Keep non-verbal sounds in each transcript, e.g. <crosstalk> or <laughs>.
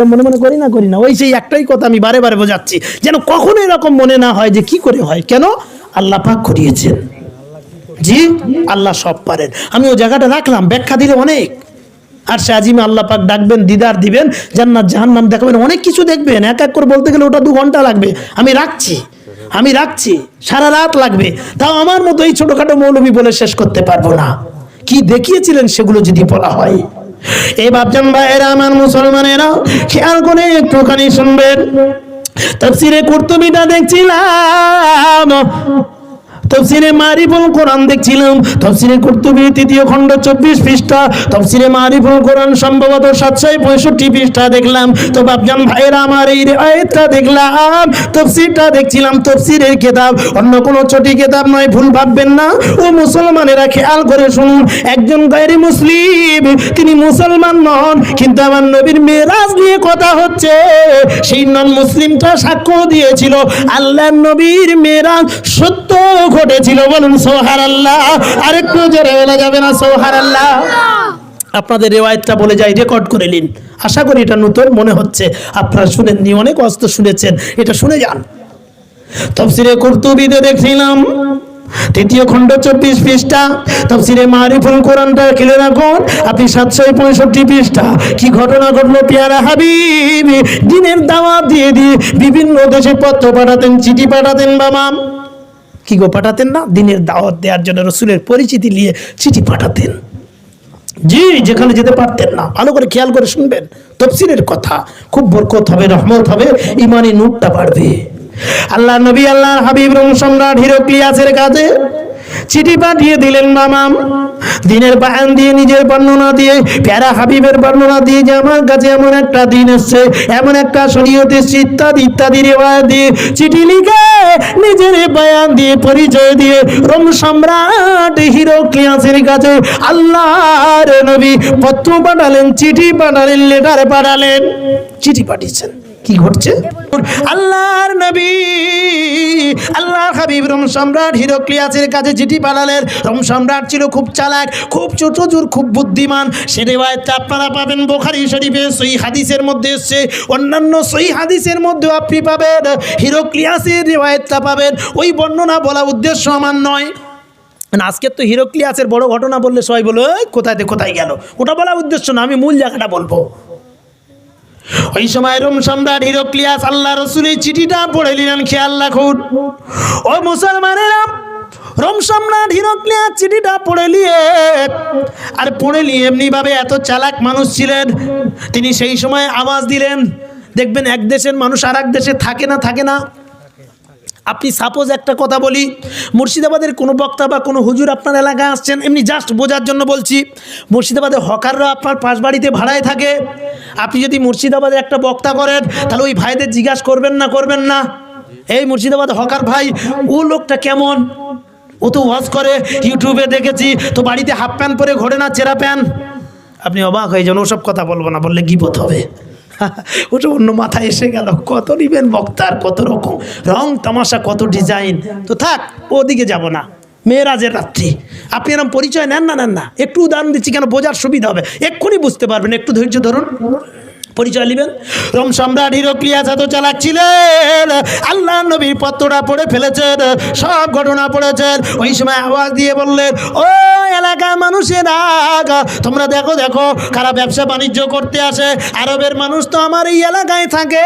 মনে মনে করি না করি না। ওই সেই একটাই কথা আমি বারে বারে বোঝাচ্ছি, যেন কখনো এরকম মনে না হয় যে কি করে হয়। কেন? আল্লাহ পাক করিয়েছেন জি? আল্লাহ সব পারেন। আমি ওই জায়গাটা রাখলাম, ব্যাখ্যা দিলে অনেক। আর সে আজিমে আল্লাহ পাক ডাকবেন, দিদার দিবেন, জান্নাত, জাহান্নাম দেখাবেন, অনেক কিছু দেখবেন। এক এক করে বলতে গেলে ওটা দু ঘণ্টা লাগবে। আমি রাখছি। আমি রাখছি। সারা রাত লাগবে। তাও আমার মতো এই ছোটখাটো মৌলবী বলে শেষ করতে পারব না। কি দেখিয়েছিলেন সেগুলো যদি বলা হয়। এই বাপজান ভাইয়েরা আমার মুসলমানেরা খেয়াল করে একটুখানি শুনবেন। তফসিরে কুর্তুবিটা দেখছিলাম। তফসিরে মারিফুল কোরআন দেখছিলাম। তফসিরে কুর্তুবি তৃতীয় খণ্ড চব্বিশ পৃষ্ঠা। তফসিরে মারিফুল কোরআন সম্ভবত সাতশো পঁয়ষট্টি পৃষ্ঠা দেখলাম। তো বাপজান ভাইয়েরা আমার এই আয়াতটা দেখলাম। তফসিরটা দেখছিলাম, তফসিরের কেতাব। অন্য কোনো ছোটি কেতাব নয়, ভুল ভাববেন না। ও মুসলমানেরা খেয়াল করে শুনুন, একজন গায়রি মুসলিম, তিনি মুসলমান নন, কিন্তু আমার নবীর মেরাজ নিয়ে কথা হচ্ছে। সেই নন মুসলিমটা সাক্ষ্য দিয়েছিল আল্লাহ নবীর মেরাজ সত্য ঘটেছিল বলুন সোহার আল্লাহ আরেকটু জোরে বলা যাবে না সোহার আল্লাহ। আপনাদের রেওয়ায়তটা বলে যাই রেকর্ড করে নিন। আশা করি এটা নতুন মনে হচ্ছে। আপনারা শুনেননি অনেক অস্ত শুনেছেন। এটা শুনে যান। তফসিরে কুর্তুবিতে দেখছিলাম তৃতীয় খণ্ড চব্বিশ পৃষ্ঠা। তফসিরে মারিফুল কোরআনটা খেলে রাখুন। আপনি সাতশো পঁয়ষট্টি পৃষ্ঠা। কি ঘটনা ঘটলো পেয়ারা হাবিব? দিনের দাওয়াত দিয়ে দিয়ে বিভিন্ন দেশে পত্র পাঠাতেন চিঠি পাঠাতেন বামাম কি গো পাঠাতেন না? দিনের দাওয়াত দেওয়ার জন্য রসুলের পরিচিতি নিয়ে চিঠি পাঠাতেন। জি, যেখানে যেতে পারতেন না। ভালো করে খেয়াল করে শুনবেন। তফসিলের কথা। খুব বরকত হবে, রহমত হবে ইমানি নূরটা বাড়বে। আল্লাহ নবী আল্লাহ হাবিব রং সম্রাট হিরোক্লিয়াসের কাছে চিঠি পাঠিয়ে দিলেন মামাম দিনের বায়ান দিয়ে নিজের বর্ণনা দিয়ে, প্যারা হাবিবের বর্ণনা দিয়ে যে আমার কাছে এমন একটা দিন এসছে, এমন একটা শরীয়ত ইত্যাদি ইত্যাদি রেওয়ায় দিয়ে চিঠি লিখে নিজের বায়ান দিয়ে, পরিচয় দিয়ে রোম সম্রাট হিরো ক্লিয়াসের কাছে আল্লাহর নবী পত্র পাঠালেন, চিঠি পাঠালেন, লেটার পাঠালেন, চিঠি পাঠিয়েছেন। কি ঘটছে? আল্লাহর নবী আল্লাহ হাবিব রোম সম্রাট হিরোক্লিয়াসের কাছে চিঠি পাঠালেন। রোম সম্রাট ছিল খুব চালাক খুব ছোটজুর খুব বুদ্ধিমান। সে রেওয়ায়তটা আপনারা পাবেন বোখারি শরীফে সই হাদিসের মধ্যে এসছে। অন্যান্য সই হাদিসের মধ্যেও আপনি পাবেন হিরোক্লিয়াসের রেওয়ায়তটা পাবেন। ওই বর্ণনা বলা উদ্দেশ্য আমার নয়। মানে আজকের তো হিরোক্লিয়াসের বড় ঘটনা বললে সবাই বলো "এই, কোথায় কোথায় গেল? ওটা বলা উদ্দেশ্য না আমি মূল জায়গাটা বলব। ওই সময় রোম সম্রাট হিরোক্লিয়াস আল্লাহ রসুলের চিঠিটা পড়ে নিলেন, খেয়াল রাখুন। ও মুসলমানেরা, রোম সম্রাট হিরোক্লিয়াস চিঠিটা পড়ে নিয়ে, আর পড়ে নিয়ে এমনিভাবে এত চালাক মানুষ ছিলেন, তিনি সেই সময় আওয়াজ দিলেন, দেখবেন এক দেশের মানুষ আর এক দেশে থাকে না থাকে না। আপনি সাপোজ একটা কথা বলি, মুর্শিদাবাদের কোনো বক্তা বা কোনো হুজুর আপনার এলাকায় আসছেন, এমনি জাস্ট বোঝার জন্য বলছি, মুর্শিদাবাদের হকাররা আপনার পাশ বাড়িতে ভাড়ায় থাকে। আপনি যদি মুর্শিদাবাদে একটা বক্তা করেন, তাহলে ওই ভাইদের জিজ্ঞাসা করবেন না করবেন না? এই মুর্শিদাবাদ হকার ভাই, ও লোকটা কেমন? ও তো ওয়াজ করে, ইউটিউবে দেখেছি, তো বাড়িতে হাফ প্যান্ট পরে ঘোরে না, চেরা প্যান্ট? আপনি অবাক হয়ে যান, ওসব কথা বলব না, বললে গিবত হবে। <laughs> ওটা অন্য মাথায় এসে গেল। কত নিবেন বক্তার, কত রকম। রং, তামাশা, কত ডিজাইন। তো থাক, ওদিকে যাব না। মেয়েরাজের রাত্রি। আপনি এরকম পরিচয় নেন না নেন না। একটু উদাহরণ দিচ্ছি কেন, বোঝার সুবিধা হবে। এক্ষুনি বুঝতে পারবেন, একটু ধৈর্য ধরুন। পরিচয় নেবেন রোম সম্রাট হিরোক্লিয়াস এত চালাচ্ছিলেন, আল্লাহ নবীর পত্রটা পড়ে ফেলেছেন, সব ঘটনা পড়েছেন। ওই সময় আওয়াজ দিয়ে বললেন, ও এলাকার মানুষেরা তোমরা দেখো দেখো, কারা ব্যবসা বাণিজ্য করতে আসে। আরবের মানুষ তো আমার এই এলাকায় থাকে।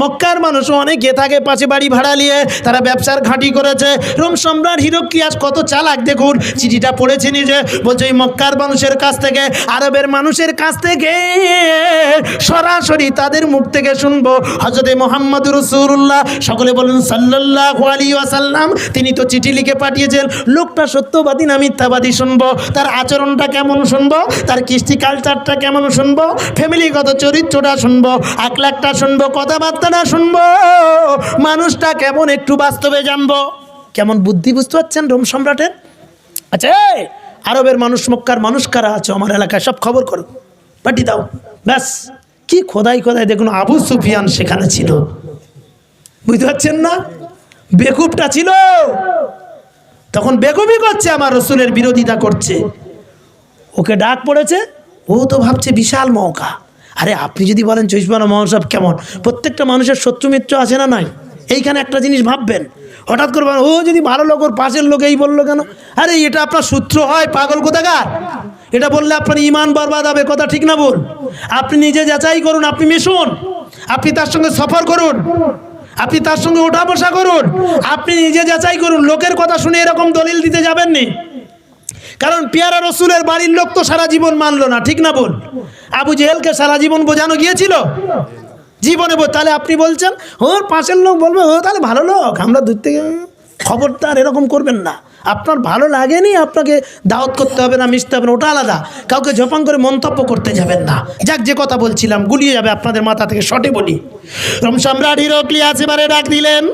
মক্কার মানুষ অনেকে থাকে পাশে বাড়ি ভাড়া নিয়ে, তারা ব্যবসার ঘাঁটি করেছে। রোম সম্রাট হিরোক্লিয়াস কত চালাক, দেখুন, চিঠিটা পড়েছে নিজে। বলছে এই মক্কার মানুষের কাছ থেকে, আরবের মানুষের কাছ থেকে সরাসরি তাদের মুখ থেকে শুনব। হজরতে মোহাম্মদ রসুল্লাহ সকলে বলেন সাল্লাহ আলী ওয়াসাল্লাম, তিনি তো চিঠি লিখে পাঠিয়েছেন। লোকটা সত্যবাদী না মিথ্যাবাদী শুনব? তার আচরণটা কেমন শুনব? তার কৃষ্টি কালচারটা কেমন শুনব? ফ্যামিলিগত চরিত্রটা শুনব? আকলাকটা শুনব? কথাবার্তাটা শুনব? মানুষটা কেমন একটু বাস্তবে জানব? কেমন বুদ্ধি বুঝতে পারছেন রোম সম্রাটের? আচ্ছা আরবের মানুষ, মক্কার মানুষ কারা আছে? আমার এলাকায় সব খবর করো। পাঠিয়ে দাও। ব্যাস। কি খোদাই খোদাই দেখুন আবু সুফিয়ান সেখানে ছিল। বুঝতে পারছেন না? বেকুবটা ছিল। তখন বেকুবই করছে, আমার রসুলের বিরোধিতা করছে। ওকে ডাক পড়েছে, ও তো ভাবছে বিশাল মৌকা আরে আপনি যদি বলেন চৈশবানা মহাসব কেমন? প্রত্যেকটা মানুষের শত্রু মিত্র আছে না নাই? এইখানে একটা জিনিস ভাববেন। হঠাৎ করে ও যদি ভালো লোক, ওর পাশের লোক এই বলল কেন? আরে, এটা আপনার সূত্র হয়, পাগল কোথাকার? এটা বললে আপনার ইমান বরবাদ হবে, কথা ঠিক না বল আপনি নিজে যাচাই করুন, আপনি মিশুন। আপনি তার সঙ্গে সফর করুন। আপনি তার সঙ্গে ওঠা বসা করুন। আপনি নিজে যাচাই করুন, লোকের কথা শুনে এরকম দলিল দিতে যাবেন নি কারণ পেয়ারা রসুলের বাড়ির লোক তো সারা জীবন মানলো না, ঠিক না বল আবু জেহেলকে সারা জীবন বোঝানো গিয়েছিল? জীবনে তাহলে আপনি বলছেন, ওর পাশের লোক বলবে, ও তাহলে ভালো লোক, আমরা দূর থেকে খবরদার এরকম করবেন না। আপনার ভালো লাগেনি, আপনাকে দাওয়াত করতে হবে না, মিশতে হবে না, ওটা আলাদা। কাউকে ঝপাং করে মন্তব্য করতে যাবেন না। যাক, যে কথা বলছিলাম, গুলিয়ে যাবে আপনাদের মাথা থেকে শটে বলি। রম সম্রাট হিরোক্লিয়াস এবারে ডাক দিলেন।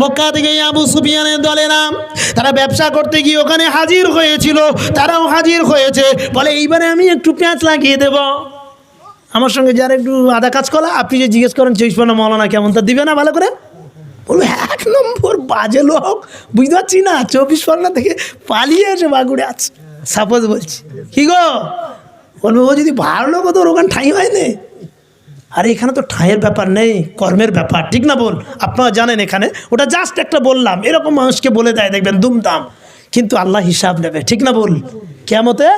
মক্কা থেকে আবু সুফিয়ানের দলেরা তারা ব্যবসা করতে গিয়ে ওখানে হাজির হয়েছিল, তারাও হাজির হয়েছে। বলে, এইবারে আমি একটু পেঁয়াজ লাগিয়ে দেব। আমার সঙ্গে যারা একটু আধা কাজ করা, আপনি যে জিজ্ঞেস করেন চৈশপানা মৌলানা কেমন? তা দিবে না ভালো করে? বলব, এক নম্বর বাজে লোক। বুঝতে পারছি না, চব্বিশ পরগনা থেকে পালিয়ে এসে বাগুড়ে আছে। সাপোজ বলছি, কি গো? বলব, ও যদি ভালো লোক হতো ওর ওখানে ঠাঁই হয়নি আরে, এখানে তো ঠাঁয়ের ব্যাপার নেই, কর্মের ব্যাপার, ঠিক না বল আপনারা জানেন এখানে, ওটা জাস্ট একটা বললাম, এরকম মানুষকে বলে দেয়, দেখবেন, দুমদাম। কিন্তু আল্লাহ হিসাব নেবে, ঠিক না বল কেমতে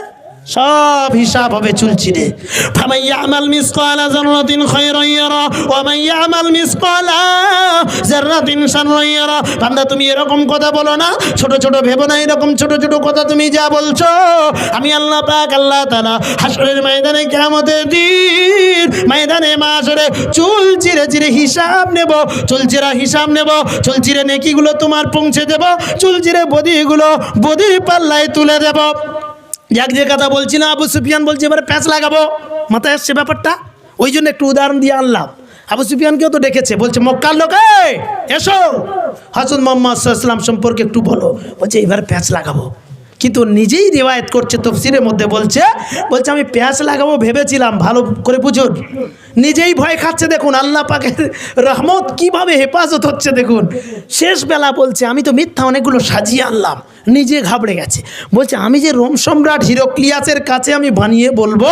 সব হিসাব হবে চুলচিরে। ফামাইয়া আমাল মিসকালা জাররাতিন খায়রান ইয়ারা, ওয়া মান তুমি এরকম কথা বলো না, ছোট ছোট ভেবো না, এরকম ছোট ছোট কথা তুমি যা বলছো। আমি আল্লাহ পাক, আল্লাহ তাআলা হাসরের ময়দানে, কিয়ামতের দিন, ময়দানে মাসরে চুল চিরে চিরে হিসাব নেব, চুল চিরা হিসাব নেব, চুল চিরে নেকিগুলো তোমার পৌঁছে দেব, চুল চিরে বদিগুলো বদির পাল্লায় তুলে দেব। যাক যে কথা বলছি না আবু সুফিয়ান বলছে এবারে প্যাঁচ লাগাবো। মাথায় আসছে ব্যাপারটা। ওই জন্য একটু উদাহরণ দিয়ে আনলাম। আবু সুফিয়ানকেও তো ডেকেছে বলছে মক্কার লোক "এই, এসো। হাসুন মোহাম্মদ সম্পর্কে একটু বলো। বলছে এবার প্যাঁচ লাগাবো। কিন্তু নিজেই রেওয়ায়ত করছে, তফসিরের মধ্যে বলছে বলছে, আমি পেঁয়াজ লাগাবো ভেবেছিলাম, ভালো করে বুঝুন নিজেই ভয় খাচ্ছে, দেখুন, আল্লাহ পাকের রহমত কীভাবে হেফাজত হচ্ছে, দেখুন। শেষ বেলা বলছে, আমি তো মিথ্যা অনেকগুলো সাজিয়ে আনলাম, নিজে ঘাবড়ে গেছে। বলছে, আমি যে রোম সম্রাট হিরোক্লিয়াসের কাছে আমি বানিয়ে বলব?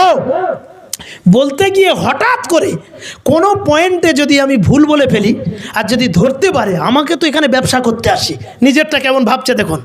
বলতে গিয়ে হঠাৎ করে কোনো পয়েন্টে যদি আমি ভুল বলে ফেলি, আর যদি ধরতে পারে, আমাকে তো এখানে ব্যবসা করতে আসি। নিজেরটা কেমন ভাবছে, দেখুন।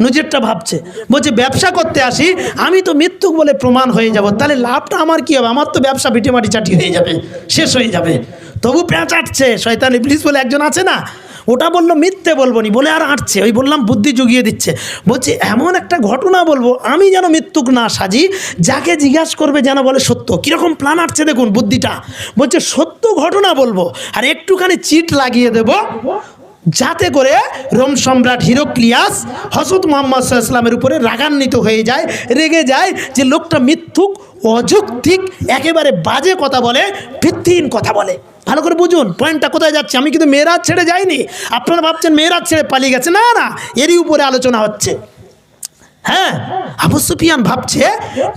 নিজেরটা ভাবছে। বলছে, ব্যবসা করতে আসি, আমি তো মৃত্যুক বলে প্রমাণ হয়ে যাব। তাহলে লাভটা আমার কি হবে? আমার তো ব্যবসা ভিটেমাটি চাটি হয়ে যাবে, শেষ হয়ে যাবে। তবু প্যাঁচ আটছে। শয়তান ইবলিস বলে, একজন আছে না? ওটা বলল, মিথ্যে বলব নি বলে, আর আঁটছে। ওই বললাম, বুদ্ধি জুগিয়ে দিচ্ছে। বলছে, এমন একটা ঘটনা বলব, আমি যেন মৃত্যুক না সাজি, যাকে জিজ্ঞাসা করবে যেন বলে সত্য। কীরকম প্ল্যান আটছে দেখুন বুদ্ধিটা। বলছে, সত্য ঘটনা বলব, আর একটুখানি চিট লাগিয়ে দেব। যাতে করে রোম সম্রাট হিরোক্লিয়াস হজরত মোহাম্মদ ইসলামের উপরে রাগান্বিত হয়ে যায়, রেগে যায় যে লোকটা মিথ্যুক, অযৌক্তিক, একেবারে বাজে কথা বলে, ভিত্তিহীন কথা বলে। ভালো করে বুঝুন, পয়েন্টটা কোথায় যাচ্ছে? আমি কিন্তু মেয়েরাজ ছেড়ে যাইনি। আপনারা ভাবছেন মেয়েরাজ ছেড়ে পালিয়ে গেছে? না না, এরই উপরে আলোচনা হচ্ছে। হ্যাঁ আবু সুফিয়ান ভাবছে,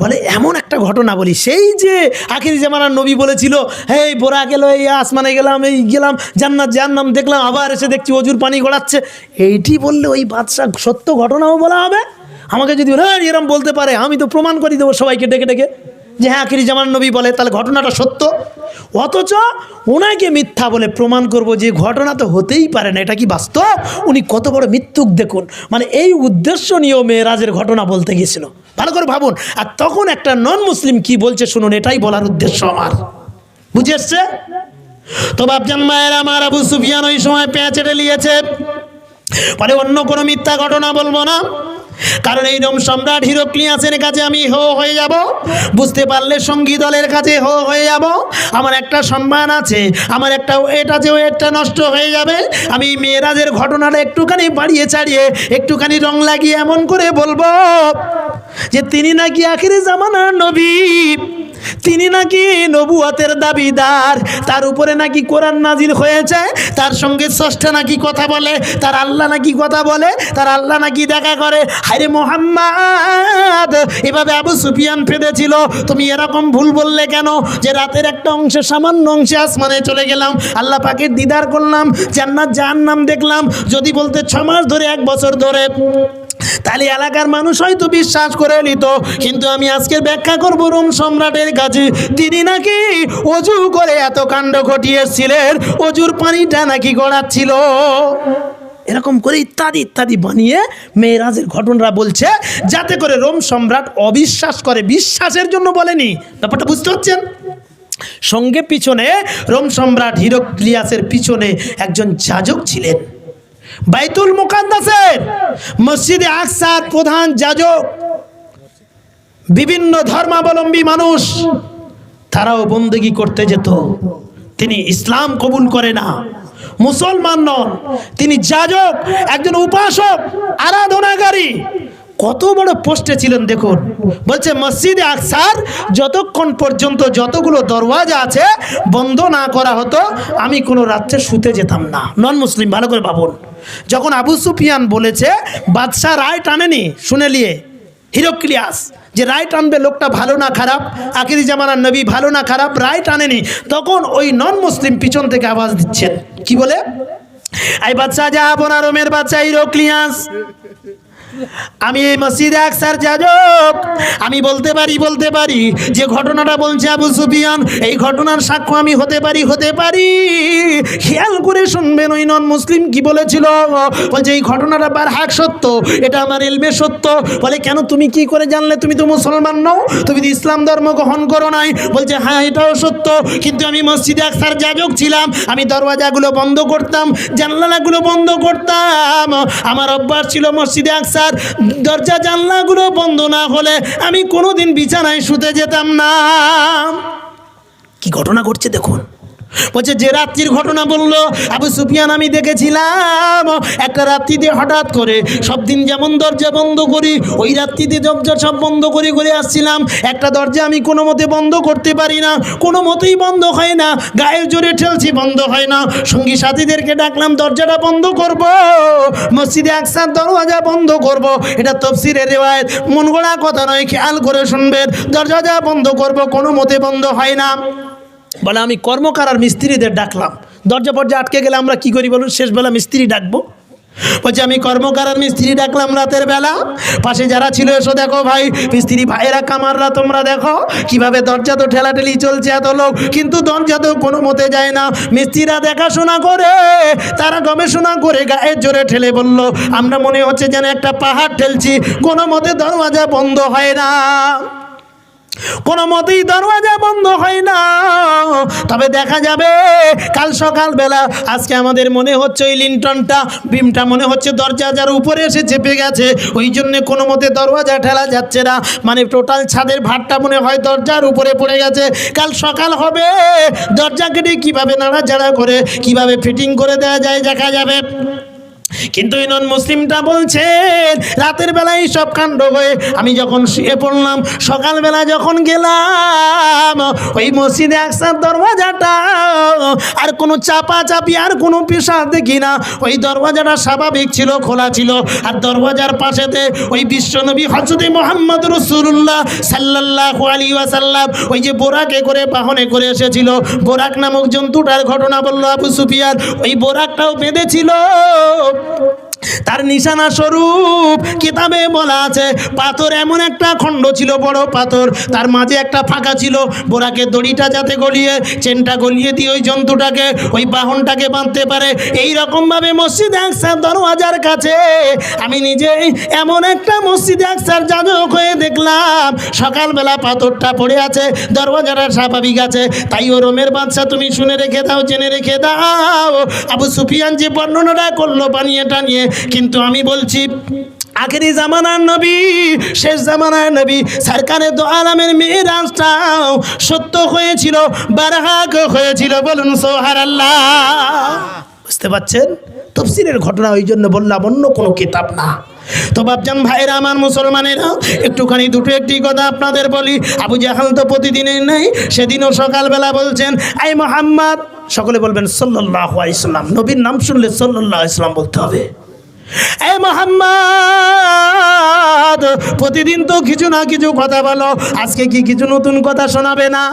বলে, এমন একটা ঘটনা বলি, সেই যে আখিরি জামানার নবী বলেছিল এই বোরা গেল, এই আসমানে গেলাম, এই গেলাম, জান্নাত জান্নাম দেখলাম, আবার এসে দেখছি অজুর পানি গড়াচ্ছে। এইটি বললে ওই বাদশাহ সত্য ঘটনাও বলা হবে? আমাকে যদি এরম বলতে পারে, আমি তো প্রমাণ করে দেবো সবাইকে ডেকে ডেকে। যে হ্যাঁ আখিরি জামান নবী বলে, তাহলে ঘটনাটা সত্য? অথচ ওনাকে মিথ্যা বলে প্রমাণ করব যে ঘটনা তো হতেই পারে না, এটা কি বাস্তব? উনি কত বড় মিথ্যুক দেখুন। মানে এই উদ্দেশ্য নিয়েও মেয়েরাজের ঘটনা বলতে গিয়েছিল। ভালো করে ভাবুন, আর তখন একটা নন মুসলিম কি বলছে শুনুন, এটাই বলার উদ্দেশ্য আমার। বুঝে এসছে? তো বাপজান মায়ের আমার আবু সুফিয়ান ওই সময় পেঁচেটে নিয়েছে। পরে অন্য কোনো মিথ্যা ঘটনা বলব না। কারণ এই রম সম্রাট হিরোক্লিয়াসের কাছে আমি হো হয়ে যাব। বুঝতে পারলে সঙ্গী দলের কাছে হো হয়ে যাব। আমার একটা সম্মান আছে, আমার একটা ওয়েট আছে ওয়েটটা নষ্ট হয়ে যাবে। আমি মেয়েরাজের ঘটনাটা একটুখানি বাড়িয়ে ছাড়িয়ে, একটুখানি রং লাগিয়ে এমন করে বলব যে, তিনি নাকি আখিরে জামানার নবী। তিনি নাকি নবুয়াতের দাবিদার, তার উপরে নাকি কোরআন নাজিল হয়েছে, তার সঙ্গে ষষ্ঠ নাকি কথা বলে, তার আল্লাহ নাকি কথা বলে, তার আল্লাহ নাকি দেখা করে। হায়রে মোহাম্মদ, এভাবে আবু সুফিয়ান ফেঁদেছিল। তুমি এরকম ভুল বললে কেন? যে রাতের একটা অংশে, সামান্য অংশে আসমানে চলে গেলাম। আল্লাহ পাকের দিদার করলাম, জান্নাত জাহান্নাম দেখলাম। যদি বলতে ছ মাস ধরে, এক বছর ধরে তাহলে এলাকার মানুষ হয়তো বিশ্বাস করে নিত, কিন্তু আমি আজকে ব্যাখ্যা করব রোম সম্রাটের কাছে। তিনি নাকি অজু করে এত কাণ্ড ঘটিয়েছিলেন, অজুর পানিটা নাকি গড়াচ্ছিল। এরকম করে ইত্যাদি ইত্যাদি বানিয়ে মেয়েরাজের ঘটনারা বলছে, যাতে করে রোম সম্রাট অবিশ্বাস করে। বিশ্বাসের জন্য বলেনি, ব্যাপারটা বুঝতে পারছেন? সঙ্গে পিছনে রোম সম্রাট হিরোক্লিয়াসের পিছনে একজন যাজক ছিলেন। বাইতুল মুকাদ্দাসের মসজিদে আকসার প্রধান যাজক, বিভিন্ন ধর্মাবলম্বী মানুষ, তারাও বন্দেগি করতে যেত। তিনি ইসলাম কবুল করে না। মুসলমান নন। তিনি যাজক, একজন উপাসক, আরাধনাকারী। কত বড় পোস্টে ছিলেন দেখুন। বলছে, মসজিদে আকসার যতক্ষণ পর্যন্ত যতগুলো দরওয়াজা আছে বন্ধ না করা হতো, আমি কোনো রাত্রে শুতে যেতাম না। নন মুসলিম ভালো করে ভাবুন। যখন আবু সুফিয়ান বলেছে, বাদশাহ রায় টানেনি? শুনে নিয়ে হিরোক্লিয়াস যে রায় টানবে লোকটা ভালো না খারাপ, আখিরি জামানার নবী ভালো না খারাপ, রায় টানেনি। তখন ওই নন মুসলিম পিছন থেকে আওয়াজ দিচ্ছেন। কি বলে? আই বাচ্চা যা আপনার রোমের বাচ্চা হিরোক্লিয়াস আমি এই মসজিদে আকসার যাজক। আমি বলতে পারি বলতে পারি, যে ঘটনাটা বলছে আবু সুফিয়ান, এই ঘটনার সাক্ষ্য আমি হতে পারি হতে পারি। খেয়াল করে শুনবেন ওই নন মুসলিম কি বলেছিল? বলছে, এই ঘটনাটা বার হাক সত্য, এটা আমার এলমে সত্য। বলে, কেন তুমি কি করে জানলে? তুমি তো মুসলমান নও, তুমি তো ইসলাম ধর্ম গ্রহণ করো নাই। বলছে হ্যাঁ এটাও সত্য, কিন্তু আমি মসজিদে আকসার যাজক ছিলাম। আমি দরওয়াজাগুলো বন্ধ করতাম, জানলাগুলো বন্ধ করতাম। আমার অভ্যাস ছিল মসজিদে আকসার দরজা জানলাগুলো বন্ধ না হলে আমি কোনোদিন বিছানায় শুতে যেতাম না। কি ঘটনা ঘটছে দেখুন। বলছে, যে রাত্রির ঘটনা বলল, আবু সুফিয়ান আমি দেখেছিলাম। একটা রাত্রিতে হঠাৎ করে সব দিন যেমন দরজা বন্ধ করি, ওই রাত্রিতে দরজা সব বন্ধ করে করে আসছিলাম। একটা দরজা আমি কোনো মতে বন্ধ করতে পারি না, কোনো মতেই বন্ধ হয় না গায়ের জোরে ঠেলছি, বন্ধ হয় না। সঙ্গী সাথীদেরকে ডাকলাম, দরজাটা বন্ধ করব, মসজিদে আকসার দরওয়াজা বন্ধ করব। এটা তফসিরের রেওয়ায়ত মন গড়া কথা নয়, খেয়াল করে শুনবেন। দরজা বন্ধ করব, কোনো মতে বন্ধ হয় না। বলে, আমি কর্মকার আর মিস্ত্রিদের ডাকলাম। দরজা ফরজা আটকে গেলে আমরা কি করি বলুন? শেষবেলা মিস্ত্রি ডাকবো। বলছে, আমি কর্মকার মিস্ত্রি ডাকলাম রাতের বেলা। পাশে যারা ছিল, এসো দেখো ভাই। মিস্ত্রি ভাইয়েরা কামাররা, তোমরা দেখো কীভাবে দরজা তো ঠেলাঠেলি চলছে এত লোক। কিন্তু দরজা তো কোনো মতে যায় না। মিস্ত্রিরা দেখাশোনা করে, তারা গবেষণা করে গায়ের জোরে ঠেলে বলল, আমরা মনে হচ্ছে যেন একটা পাহাড় ঠেলছি। কোনো মতে দরওয়াজা বন্ধ হয় না। কোনো মতেই দরওয়াজা বন্ধ হয় না। তবে দেখা যাবে, কাল সকালবেলা আজকে আমাদের মনে হচ্ছে ওই লিন্টনটা, বিমটা মনে হচ্ছে দরজা যার উপরে এসে চেপে গেছে। ওই জন্যে কোনো মতে দরওয়াজা ঠেলা যাচ্ছে না। মানে টোটাল ছাদের ভাতটা মনে হয় দরজার উপরে পড়ে গেছে। কাল সকাল হবে দরজা কেটে কীভাবে নাড়াচাড়া করে, কীভাবে ফিটিং করে দেওয়া যায় দেখা যাবে। কিন্তু এই নন মুসলিমটা বলছেন রাতের বেলায় সব কাণ্ড হয়ে আমি যখন শুয়ে পড়লাম, সকালবেলা যখন গেলাম, ওই মসজিদে একসাথ দরওয়াজাটা, আর কোনো চাপা চাপি আর কোনো পেশা দেখি না। ওই দরওয়াজাটা স্বাভাবিক ছিল, খোলা ছিল, আর দরওয়াজার পাশেতে ওই বিশ্বনবী হজরতে মোহাম্মদ রসুল্লাহ সাল্লাহ আলী ওয়াসাল্লাম, ওই যে বোরাকে করে বাহনে করে এসেছিল। বোরাক নামক জন্তুটার ঘটনা বলল আবু সুফিয়ার ওই বোরাকটাও বেঁধেছিল। তার নিশানা স্বরূপ কিতাবে বলা আছে, পাথর এমন একটা খণ্ড ছিল, বড় পাথর। তার মাঝে একটা ফাঁকা ছিল, বোরাকে দড়িটা যাতে গলিয়ে, চেনটা গলিয়ে দিয়ে ওই জন্তুটাকে, ওই বাহনটাকে বাঁধতে পারে। এই রকমভাবে মসজিদ একসার দরওয়াজার কাছে, আমি নিজেই এমন একটা মসজিদ একসার যাজক হয়ে দেখলাম। সকালবেলা পাথরটা পড়ে আছে দরওয়াজাটা স্বাভাবিক আছে তাই ও রোমের বাচ্চা তুমি শুনে রেখে দাও জেনে রেখে দাও। আবু সুফিয়ান যে বর্ণনাটা করল বানিয়ে টানিয়ে কিন্তু আমি বলছি আখেরি জামানার নবী শেষ জামানার নবী সরকারের দো আলামের মেয়েরাজটাও সত্য হয়েছিল বারহাক হয়েছিল। বলুন সোহার আল্লাহ বুঝতে পারছেন? তফসিলের ঘটনা ওই জন্য বললাম অন্য কোনো কিতাব না। তো বাপজান ভাইরা, আমার মুসলমানেরা, একটুখানি দুটো একটি কথা আপনাদের বলি। আবু জাহাল তো প্রতিদিনের নেই সেদিনও সকালবেলা বলছেন আই মোহাম্মদ। সকলে বলবেন সাল্লাহ ইসলাম নবীর নাম শুনলে সাল্লাহ ইসলাম বলতে হবে। মোহাম্মদ, প্রতিদিন তো কিছু না কিছু কথা বলো, আজকে কি কিছু নতুন কথা শোনাবে না?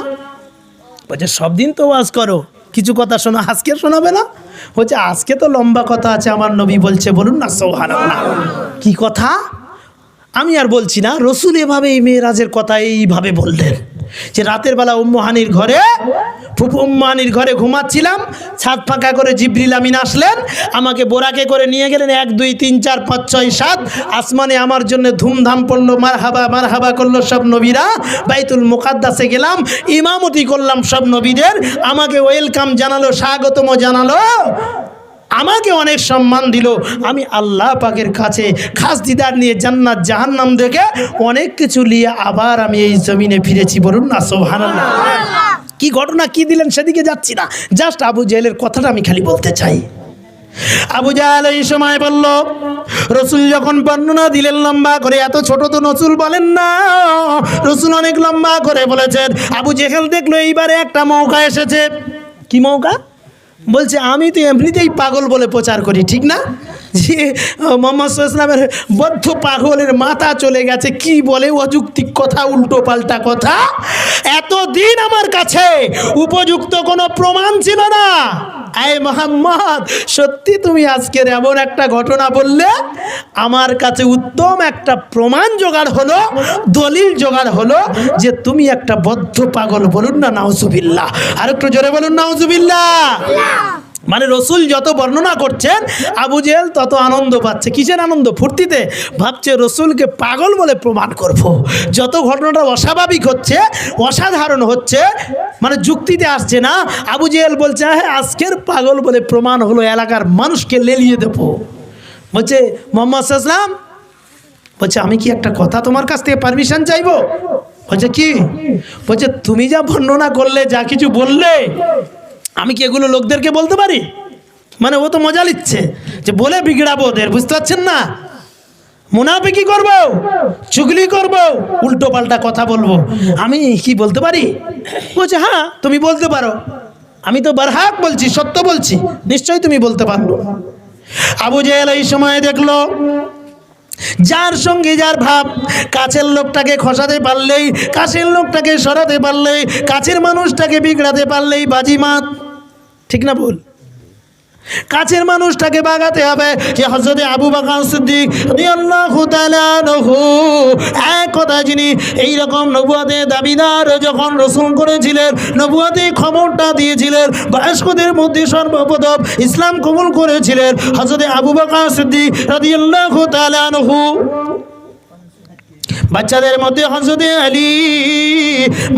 বলছে, সব দিন তো ওয়াজ করো। কিছু কথা শোনো, আজকে শোনাবে না? বলছে, আজকে তো লম্বা কথা আছে, আমার নবী বলছে, বলুন না সৌহান কি কথা? আমি আর বলছি না, রসুল এভাবে এই মেয়েরাজের কথা এইভাবে বললেন। যে রাতের বেলা উম্মহানির ঘরে ফুপু উম্মহানির ঘরে ঘুমাচ্ছিলাম, ছাদ ফাঁকা করে জিবরিল আমিন আসলেন, আমাকে বোরাকে করে নিয়ে গেলেন এক, দুই, তিন, চার, পাঁচ, ছয়, সাত, আসমানে আমার জন্য ধুমধাম পড়ল মার হাবা মার হাবা করল সব নবীরা, বাইতুল মুকাদ্দাসে গেলাম, ইমামতি করলাম সব নবীদের, আমাকে ওয়েলকাম জানালো, স্বাগতম জানালো। আমাকে অনেক সম্মান দিল। আমি আল্লাহ পাকের কাছে খাস দিদার নিয়ে জান্নাত জাহান্নাম দেখে অনেক কিছু নিয়ে আবার আমি এই জমিনে ফিরেছি বলুন না সোহানাল্লাহ কি ঘটনা কি দিলেন সেদিকে যাচ্ছি না। জাস্ট আবু জেলের কথাটা আমি খালি বলতে চাই। আবু জাহাল এই সময় বলল রসুল যখন বর্ণনা দিলেন লম্বা করে এত ছোট তো নসুল বলেন না। রসুল অনেক লম্বা করে বলেছেন আবু জেহেল দেখল এইবারে একটা মৌকা এসেছে। কি মৌকা? বলছে আমি তো এমনিতেই পাগল বলে প্রচার করি ঠিক না? যে মোহাম্মদ ইসলামের বদ্ধ পাগলের মাথা চলে গেছে, কি বলে? অযুক্তিক কথা, উল্টো পাল্টা কথা। এতদিন আমার কাছে উপযুক্ত কোনো প্রমাণ ছিল না। আয় মোহাম্মদ, সত্যি তুমি আজকের এমন একটা ঘটনা বললে, আমার কাছে উত্তম একটা প্রমাণ জোগাড় হলো, দলিল জোগাড় হলো যে তুমি একটা বদ্ধ পাগল, বলুন না, নাউজুবিল্লাহ। আর একটু জোরে বলুন, নাউজুবিল্লাহ। মানে রসুল যত বর্ণনা করছেন, আবু জেহেল তত আনন্দ পাচ্ছে। কিসের আনন্দ? ফুর্তিতে ভাবছে, রসুলকে পাগল বলে প্রমাণ করব। যত ঘটনাটা অস্বাভাবিক হচ্ছে, অসাধারণ হচ্ছে মানে যুক্তিতে আসছে না, আবু জেহেল বলছে হ্যাঁ আজকের পাগল বলে প্রমাণ হলো এলাকার মানুষকে লেলিয়ে দেবো। বলছে, মোহাম্মদ ইসলাম বলছে, আমি কি একটা কথা তোমার কাছ থেকে পারমিশন চাইব? বলছে, কি? বলছে, তুমি যা বর্ণনা করলে, যা কিছু বললে আমি কি এগুলো লোকদেরকে বলতে পারি? মানে ও তো মজা নিচ্ছে যে বলে বিগড়াবো ওদের, বুঝতে পারছেন না? মুনাফে কি করব, চুগলি করব, উল্টো পাল্টা কথা বলব। আমি কি বলতে পারি? বলছে হ্যাঁ তুমি বলতে পারো। আমি তো বারহাক বলছি, সত্য বলছি, নিশ্চয়ই তুমি বলতে পারল আবু জেহেল এই সময় দেখল, যার সঙ্গে যার ভাব, কাছের লোকটাকে খসাতে পারলেই, কাছের লোকটাকে সরাতে পারলেই, কাছের মানুষটাকে বিগড়াতে পারলেই বাজিমাত। ঠিক না বল কাছের মানুষটাকে বাগাতে হবে যে হজরতে আবু বাকার সিদ্দিক এক কথা যিনি এইরকম নবুয়াতে দাবিদার যখন রসুল করেছিলেন, নবুয়াতে খবরটা দিয়েছিলেন, বয়স্কদের মধ্যে সর্বপ্রথম ইসলাম কবুল করেছিলেন হজরতে আবু বাকার সিদ্দিক রাদিয়াল্লাহু তাআলা আনহু। বাচ্চাদের মধ্যে হজরতে আলী,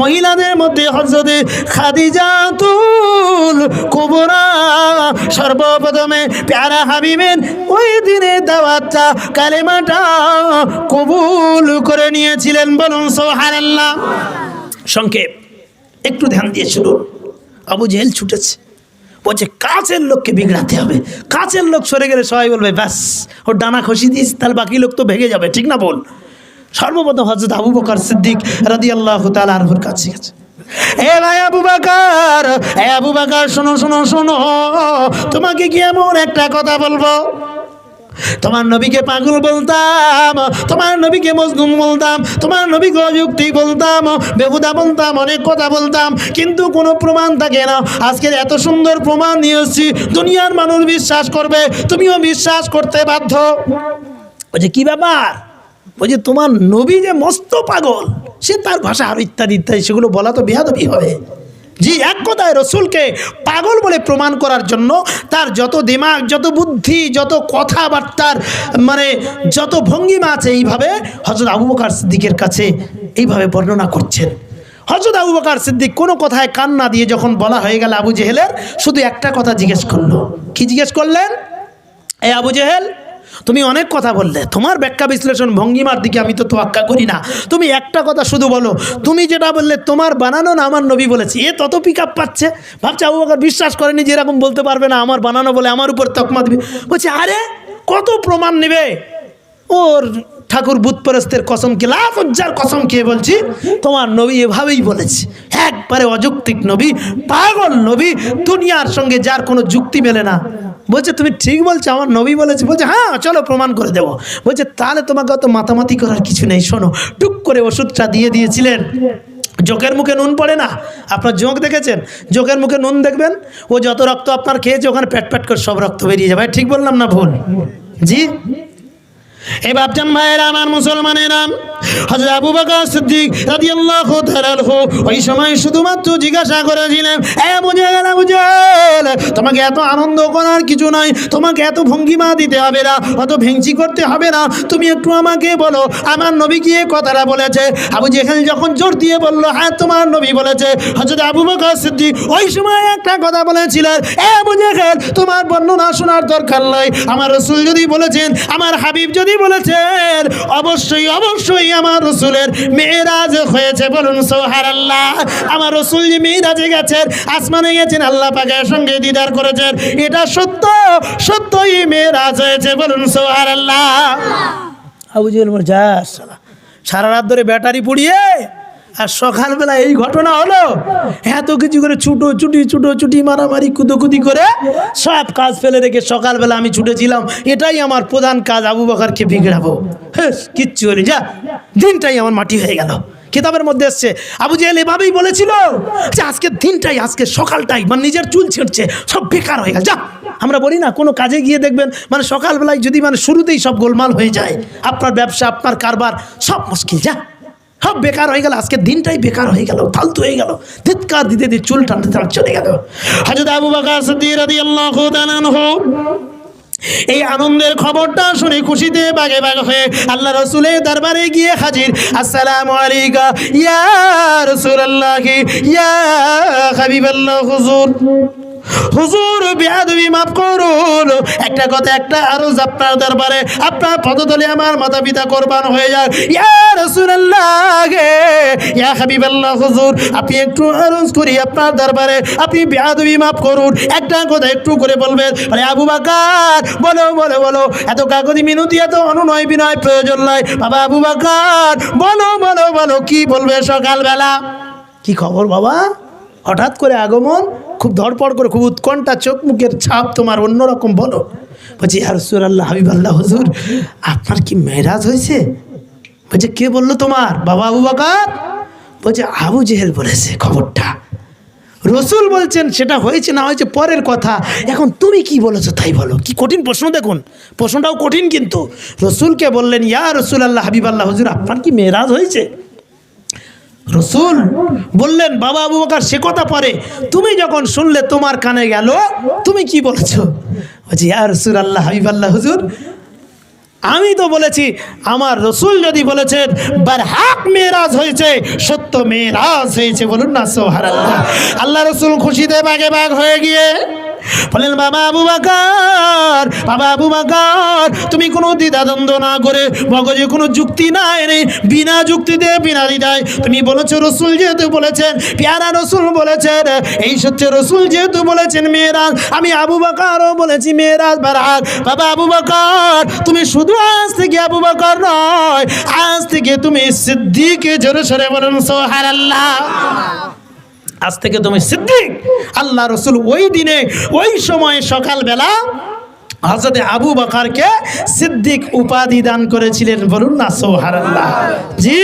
মহিলাদের মধ্যে হজরতে খাদিজাতুল কুবরা, সর্বপ্রথমে প্যারা হাবিবেন ওই দিনে দাওয়াতটা, কালেমাটা কবুল করে নিয়েছিলেন বলুন সোহারাল্লাহ সংক্ষেপ, একটু ধ্যান দিয়ে শুনুন। আবু জেহেল ছুটেছে। বলছে, কাছের লোককে বিগড়াতে হবে। কাছের লোক সরে গেলে সবাই বলবে ব্যাস ওর ডানা খসি দিস তাহলে বাকি লোক তো ভেঙে যাবে, ঠিক না বল সর্বপ্রথম হজরত আবু বকর সিদ্দিক রাদি আল্লাহ তালার কাছে গেছে। এ ভাই আবু বাকার, এ আবু বাকার, শোনো শোনো শোনো, তোমাকে কি এমন একটা কথা বলব? তোমার নবীকে পাগল বলতাম, তোমার নবীকে মজনুম বলতাম, তোমার নবীকে অযুক্তি বলতাম, বেহুদা বলতাম, অনেক কথা বলতাম, কিন্তু কোনো প্রমাণ থাকে না। আজকের এত সুন্দর প্রমাণ নিয়ে এসেছি, দুনিয়ার মানুষ বিশ্বাস করবে, তুমিও বিশ্বাস করতে বাধ্য। বলছে কি ব্যাপার? বলছে তোমার নবী যে মস্ত পাগল, সে তার ভাষা আরও ইত্যাদি ইত্যাদি, সেগুলো বলা তো বেহাদবি হবে জি এক কথায় রসুলকে পাগল বলে প্রমাণ করার জন্য তার যত দিমাগ, যত বুদ্ধি, যত কথাবার্তার মানে যত ভঙ্গিমা আছে এইভাবে হজরত আবু বকার সিদ্দিকের কাছে এইভাবে বর্ণনা করছেন। হজরত আবু বকার সিদ্দিক কোনো কথায় কান না দিয়ে যখন বলা হয়ে গেল আবু জেহেলের, শুধু একটা কথা জিজ্ঞেস করল। কি জিজ্ঞেস করলেন? এ আবু জেহেল তুমি অনেক কথা বললে, তোমার ব্যাখ্যা বিশ্লেষণ ভঙ্গিমার দিকে আমি তো তোয়াক্কা করি না। তুমি একটা কথা শুধু বলো, তুমি যেটা বললে তোমার বানানো না আমার নবী বলেছে, এ তত পিক আপ পাচ্ছে? ভাবছে আবু বকর বিশ্বাস করেনি যে এরকম বলতে পারবে না আমার বানানো বলে আমার উপর তকমা দিবে। বলছে, আরে, কত প্রমাণ নেবে? ওর ঠাকুর বুধপরস্তের কসম কে লাফজ্জার কসম খেয়ে বলছি, তোমার নবী এভাবেই বলেছে, একবারে অযৌক্তিক নবী, পাগল নবী, দুনিয়ার সঙ্গে যার কোনো যুক্তি মেলে না। বলছে, তুমি ঠিক বলছো, আমার নবী বলেছে। বলছে হ্যাঁ চলো প্রমাণ করে দেবো। বলছে, তাহলে তোমাকে অত মাতামাতি করার কিছু নেই, শোনো। টুক করে ওষুধটা দিয়ে দিয়েছিলেন। জোকের মুখে নুন পড়ে না? আপনার জোঁক দেখেছেন? জোকের মুখে নুন দেখবেন? ও যত রক্ত আপনার খেয়েছে, ওখানে প্যাট প্যাট করে সব রক্ত বেরিয়ে যাবে। ঠিক বললাম না ভুল? জি? এ বাপজান ভাইয়েরা, আমার মুসলমানেরা হযরত আবু বকর সিদ্দিক রাদিয়াল্লাহু তাআলা ওই সময় শুধুমাত্র জিজ্ঞাসা করেছিলেন, এ বুঝেল বুঝেল তোমাকে এত আনন্দ করার কিছু নাই, তোমাকে এত ভঙ্গিমা দিতে হবে না, অত ভেঙচি করতে হবে না, তুমি একটু আমাকে বলো। আমার নবী এই কথাটা বলেছে? আবু জেহেল যখন জোর দিয়ে বলল হ্যাঁ তোমার নবী বলেছে। হযরত আবু বকর সিদ্দিক ওই সময় একটা কথা বলেছিলেন, এ আবু জেহেল, তোমার বর্ণনা শোনার দরকার নাই। আমার রসুল যদি বলেছেন, আমার হাবিব যদি বলেছেন, অবশ্যই অবশ্যই আমার রসুলের মেয়েরাজ হয়েছে, বলুন সোহার আল্লাহ আমার রসুল যে মেয়েরাজে গেছেন, আসমানে গেছেন, আল্লাহ পাকের সঙ্গে দিদার করেছেন। এটা সত্য, সত্যই মেয়েরাজ হয়েছে, বলুন সোহার আল্লাহ আবু জেল যা সারা রাত ধরে ব্যাটারি পুড়িয়ে আর সকালবেলা এই ঘটনা হলো। এত কিছু করে ছুটো ছুটি ছুটো ছুটি, মারামারি, কুদোকুদি করে সব কাজ ফেলে রেখে সকালবেলা আমি ছুটেছিলাম এটাই আমার প্রধান কাজ, আবু বকারকে বিগড়াবো। হ্যাঁ কিচ্ছু হয়নি। যা, দিনটাই আমার মাটি হয়ে গেল। কিতাবের মধ্যে এসছে, আবু জেহেল এভাবেই বলেছিল যে আজকের দিনটাই, আজকে সকালটাই মানে নিজের চুল ছিঁড়ছে, সব বেকার হয়ে গেল। যা, আমরা বলি না, কোনো কাজে গিয়ে দেখবেন মানে সকালবেলায় যদি মানে শুরুতেই সব গোলমাল হয়ে যায়, আপনার ব্যবসা, আপনার কারবার, সব মুশকিল। যা সব বেকার হয়ে গেল আজকে দিনটাই বেকার হয়ে গেল, ফালতু হয়ে গেল। ধিৎকার দিতে দিতে চুল টানতে টানতে চলে গেল। হাজরত আবু বকর এই আনন্দের খবরটা শুনে খুশিতে বাগে বাগে হয়ে আল্লাহ রসুলের দরবারে গিয়ে হাজির। আসসালামু আলাইকা, ইয়া রাসূলুল্লাহ, ইয়া হাবিবাল্লাহ, হুজুর। হুজুর, বিয়াদবি মাফ করুন। একটা কথা, একটা আরও আপনার দরবারে। আপনার পদতলে আমার মাতা পিতা কোরবান হয়ে যান ইয়া রাসূলুল্লাহ ইয়া হাবিবাল্লাহ হুজুর, আপনি একটু আরজ করি আপনার দরবারে। আপনি বিয়াদবি মাফ করুন। একটা কথা একটু করে বলবেন। আরে আবু বাকার, বলো বলো বলো। এত কাগজি মিনতি, এত অনুনয় বিনয় প্রয়োজন নয় বাবা আবু বাকার, বলো বলো বলো। কি বলবে সকালবেলা? কি খবর বাবা? হঠাৎ করে আগমন, খুব ধরপড় করে, খুব উৎকণ্ঠা, চোখ মুখের ছাপ তোমার অন্যরকম বলো। বলছি আর আল্লাহ হাবিব আল্লাহ হুজুর, আপনার কি মেরাজ হয়েছে? বলছে, কে বলল তোমার? বাবা আবু বাকার। বলছে, আবু জেহেল বলেছে খবরটা। রসুল বলছেন, সেটা হয়েছে, না হয়েছে, পরের কথা। এখন তুমি কি বলেছ তাই বলো। কি কঠিন প্রশ্ন দেখুন, প্রশ্নটাও কঠিন কিন্তু। রসুলকে বললেন, ইয়া রসুল আল্লাহ হাবিব আল্লাহ হুজুর, আপনার কি মেরাজ হয়েছে? রসুল বললেন, বাবা আবু বকার, সে কথা পরে তুমি যখন শুনলে তোমার কানে গেল, তুমি কি বলেছ? বলছি, ইয়া রসুল আল্লাহ হাবিব আল্লাহ হুজুর, আমি তো বলেছি, আমার রসুল যদি বলেছেন বারহাক মেয়েরাজ হয়েছে, সত্য মেয়েরাজ হয়েছে, বলুন না সোহার আল্লাহ আল্লাহ রসুল খুশিতে বাগে বাগ হয়ে গিয়ে বলেন, বাবা আবু বাকার, বাবা আবু বাকার, তুমি কোনো দ্বিধাদ্বন্দ্ব না করে মগজে কোনো যুক্তি না এনে বিনা যুক্তিতে, বিনা দ্বিধায় তুমি বলেছ, রসুল যেহেতু বলেছেন, পেয়ারা রসুল বলেছেন, এই সত্য রসুল যেহেতু বলেছেন মেয়েরাজ আমি আবু বাকারও বলেছি মেয়েরাজ বারাক, বাবা আবু বাকার, তুমি শুধু আজ থেকে আবু বাকার নয়, আজ থেকে তুমি সিদ্দিকে জোরে সরে বলুন সোহার আল্লাহ আজ থেকে তুমি সিদ্দিক, আল্লাহ রসুল ওই দিনে, ওই সময়ে সকালবেলা হজরত আবু বাকারকে সিদ্দিক উপাধি দান করেছিলেন। বলুন না সোহার আল্লাহ জি।